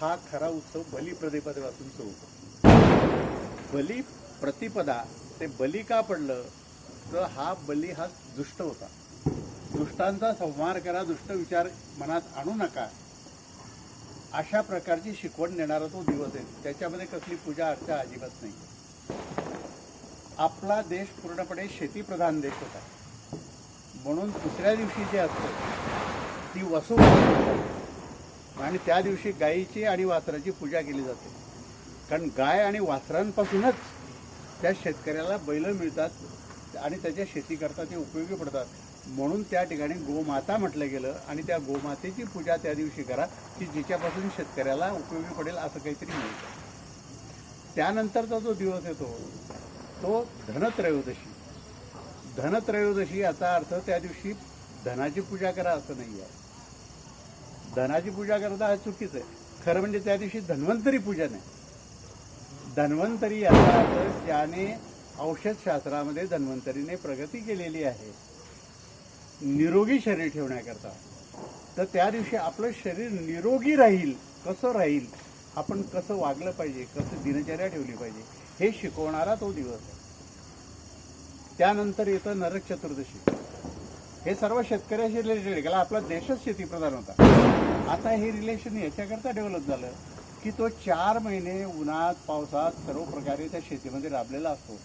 हा खरा उत्सव बलिप्रतिपदेपासून सुरू होतो. बली प्रतिपदा ते बली का पडलं तर हा बली हा दुष्ट होता. दुष्टांचा संहार करा दुष्ट विचार मनात आणू नका. अशा प्रकारची शिकवण देणारा तो दिवस आहे. त्याच्यामध्ये कसली पूजा अर्चा अजिबात नाही. आपला देश पूर्णपणे शेतीप्रधान देश होता. म्हणून दुसऱ्या दिवशी जे असतं ती वसू आणि त्या दिवशी गायीची आणि वासराची पूजा केली जाते. कारण गाय आणि वासरांपासूनच त्या शेतकऱ्याला बैल मिळतात आणि त्याच्या शेतीकरता ते उपयोगी पडतात. म्हणून त्या ठिकाणी गोमाता म्हटलं गेलं आणि त्या गोमातेची पूजा त्या दिवशी करा की जिच्यापासून शेतकऱ्याला उपयोगी पडेल असं काहीतरी मिळतं. त्यानंतरचा जो दिवस येतो तो धनत्रयोदशी. धनत्रयोदशी याचा अर्थ त्या दिवशी धनाची पूजा करा असं नाही आहे. धनाची पूजा करता हा चुकीचं आहे. खरं म्हणजे त्या दिवशी धन्वंतरी पूजन आहे धन्वंतरी याचा अर्थ ज्याने औषधशास्त्रामध्ये धन्वंतरीने प्रगती केलेली आहे निरोगी शरीर ठेवण्याकरता. तर त्या दिवशी आपलं शरीर निरोगी राहील कसं राहील आपण कसं वागलं पाहिजे कसं दिनचर्या ठेवली पाहिजे हे शिकवणारा तो दिवस आहे. त्यानंतर येतं नरक चतुर्दशी. हे सर्व शेतकऱ्याशी रिलेटेड गेला आपला देशच शेतीप्रधान होता. आता हे रिलेशन याच्याकरता डेव्हलप झालं की तो चार महिने उन्हात पावसात सर्व प्रकारे त्या शेतीमध्ये राबलेला असतो.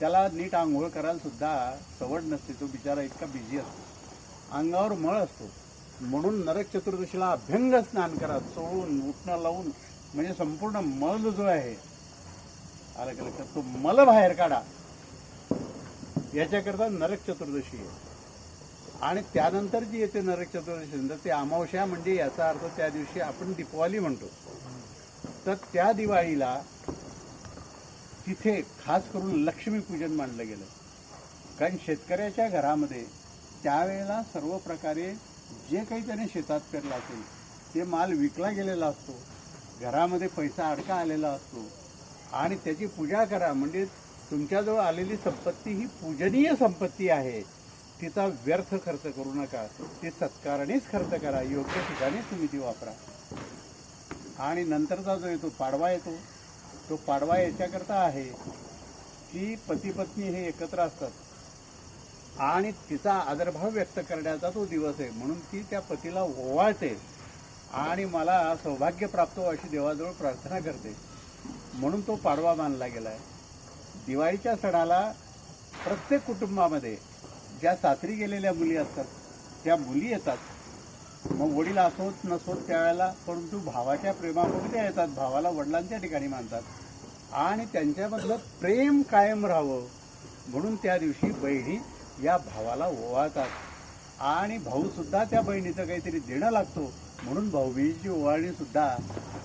त्याला नीट आंघोळ करायला सुद्धा सवड नसते. तो बिचारा इतका बिझी असतो. अंगावर मळ असतो. म्हणून नरक चतुर्दशीला अभ्यंग स्नान करा. चोळून उठणं लावून म्हणजे संपूर्ण मल जो आहे आलं का लक्षात? तो मल बाहेर काढा. याच्याकरता नरक चतुर्दशी आहे. आणि त्यानंतर जी येते नरक चतुर्दशी नंतर ते अमावस्या म्हणजे याचा अर्थ त्या दिवशी आपण दीपावली म्हणतो. तर त्या दिवाळीला तिथे खास करून लक्ष्मीपूजन मानलं गेलं. कारण शेतकऱ्याच्या घरामध्ये त्यावेळेला सर्व प्रकारे जे काही त्याने शेतात पेरलं असेल ते माल विकला गेलेला असतो. घरामध्ये पैसा अडका आलेला असतो. आणि त्याची पूजा करा म्हणजे तुमच्याजवळ आलेली संपत्ती ही पूजनीय संपत्ती आहे. तिचा व्यर्थ खर्च करू नका. ती सत्कारणीच खर्च करा. योग्य ठिकाणीच तुम्ही ती वापरा. आणि नंतरचा जो येतो पाडवा येतो तो पाडवा याच्याकरता आहे की पती पत्नी हे एकत्र असतात. आणि तिचा आदरभाव व्यक्त करण्याचा तो दिवस आहे. म्हणून ती त्या पतीला ओवाळते आणि मला सौभाग्य प्राप्त हो अशी देवाजवळ प्रार्थना करते. म्हणून तो पाडवा मानला गेला आहे दिवाळीच्या सणाला प्रत्येक कुटुंबामध्ये ज्या सासरी गेलेल्या मुली असतात त्या मुली येतात. मग वडील असोत नसोत त्यावेळेला परंतु भावाच्या प्रेमामुळे त्या येतात भावाला वडिलांच्या ठिकाणी मानतात. आणि त्यांच्यामधलं प्रेम कायम राहावं म्हणून त्या दिवशी बहिणी या भावाला ओवाळतात. आणि भाऊसुद्धा त्या बहिणीचं काहीतरी देणं लागतो म्हणून भाऊबीजीची ओवाळणीसुद्धा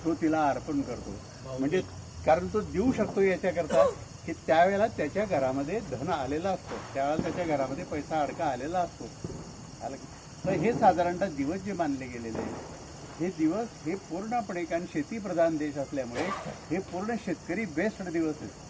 तो तिला अर्पण करतो. म्हणजे कारण तो देऊ शकतो याच्याकरता. की त्यावेळेला त्याच्या घरामध्ये धन आलेलं असतं. त्यावेळेला त्याच्या घरामध्ये पैसा अडका आलेला असतो. आलं तर हे साधारणतः दिवस जे मानले गेलेले आहेत हे दिवस हे पूर्णपणे कारण शेतीप्रधान देश असल्यामुळे हे पूर्ण शेतकरी बेस्ट दिवस आहेत.